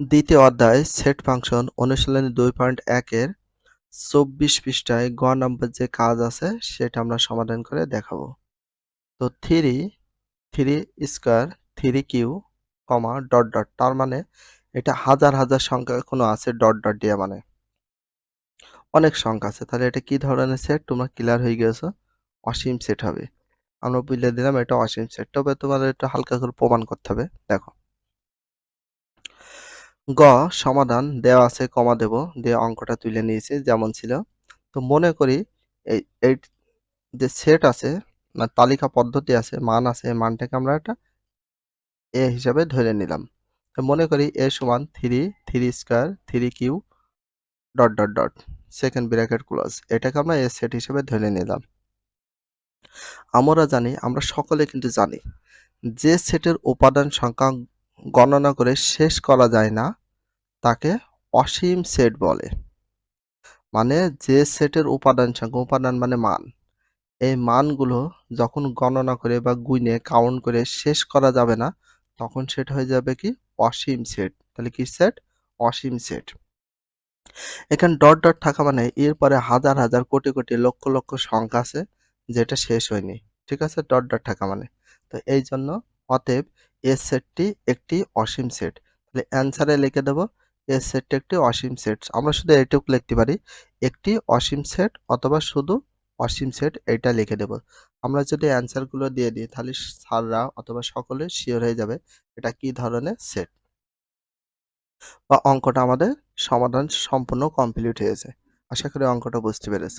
দ্বিতীয় অধ্যায় set function অনুশীলনী দুই পয়েন্ট একের চব্বিশ পৃষ্ঠায় গ নম্বর যে কাজ আছে, সেটা আমরা সমাধান করে দেখাবো। তো three three square three cube comma dot dot তার মানে এটা হাজার হাজার সংখ্যা কোনো আছে ডট ডট দিয়ে মানে। অনেক সংখ্যা আছে, তাহলে এটা কি ধরনের সেট তোমরা ক্লিয়ার হয়ে গেছো অসীম সেট হবে। আমরা বুঝলে দিলাম এটা অসীম সেট তবে তোমাদের এটা হালকা করে প্রমাণ করতে হবে, দেখো। গ, সমাধান, দেওয়া আছে, কমা দেব, দিয়ে অঙ্কটা তুলে নিয়েছি, যেমন ছিল। তো মনে করি এই এই যে সেট আছে, না, তালিকা পদ্ধতি আছে, মান আছে মানটাকে আমরা একটা এ হিসাবে ধরে নিলাম। তো মনে করি এ সমান three three square three cube dot dot dot second bracket close এটাকে আমরা এ সেট হিসেবে ধরে নিলাম। আমরা জানি, আমরা সকলে কিন্তু জানি, যে সেটের উপাদান সংখ্যা গণনা করে শেষ করা যায় না তাকে অসীম সেট বলে। মানে যে সেটের উপাদান সংখ্যা উপাদান মানে মান। এই মানগুলো যখন গণনা করে বা গুইনে কাউন্ট করে শেষ করা যাবে না, তখন সেট হয়ে যাবে কি? অসীম সেট তাহলে কি সেট অসীম সেট এখানে ডট ডট থাকা মানে এরপরে হাজার হাজার, কোটি কোটি, লক্ষ লক্ষ সংখ্যা আছে যেটা শেষ হয়নি। ঠিক আছে? ডট ডট থাকা মানে। তো এই জন্য অতএব এ সেটটি একটি অসীম সেট তাহলে অ্যান্সারে লিখে দেব এ সেটটি একটি অসীম সেট আমরা শুধু এটুকু লিখতে পারি, একটি অসীম সেট অথবা শুধু অসীম সেট এটা লিখে দেব। আমরা যদি অ্যান্সারগুলো দিয়ে দিই, তাহলে সাররা অথবা সকলে শিওর হয়ে যাবে এটা কি ধরনের সেট বা অঙ্কটা আমাদের সমাধান সম্পূর্ণ কমপ্লিট হয়েছে। আশা করি অঙ্কটা বুঝতে পেরেছ।